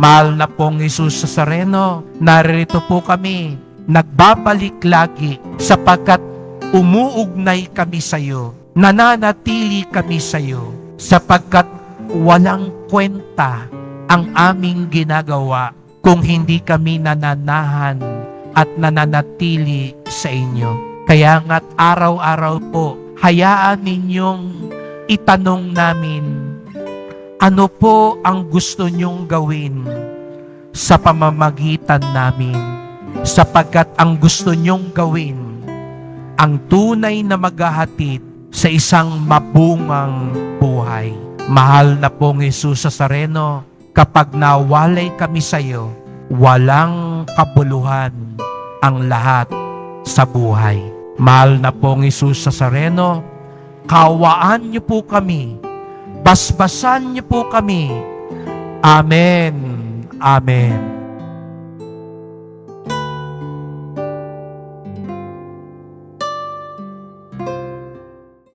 Mahal na pong Isus sa Sareno, narito po kami, nagbabalik lagi sapagkat umuugnay kami sa iyo, nananatili kami sa iyo, sapagkat walang kwenta ang aming ginagawa kung hindi kami nananahan at nananatili sa inyo. Kaya nga't araw-araw po, hayaan ninyong itanong namin, ano po ang gusto nyong gawin sa pamamagitan namin? Sapagkat ang gusto nyong gawin, ang tunay na maghahatid sa isang mabungang buhay. Mahal na pong Jesus sa Sareno, kapag nawalay kami sa iyo, walang kabuluhan ang lahat sa buhay. Mahal na pong Jesus sa Sareno, kawaan niyo po kami, basbasan niyo po kami. Amen. Amen.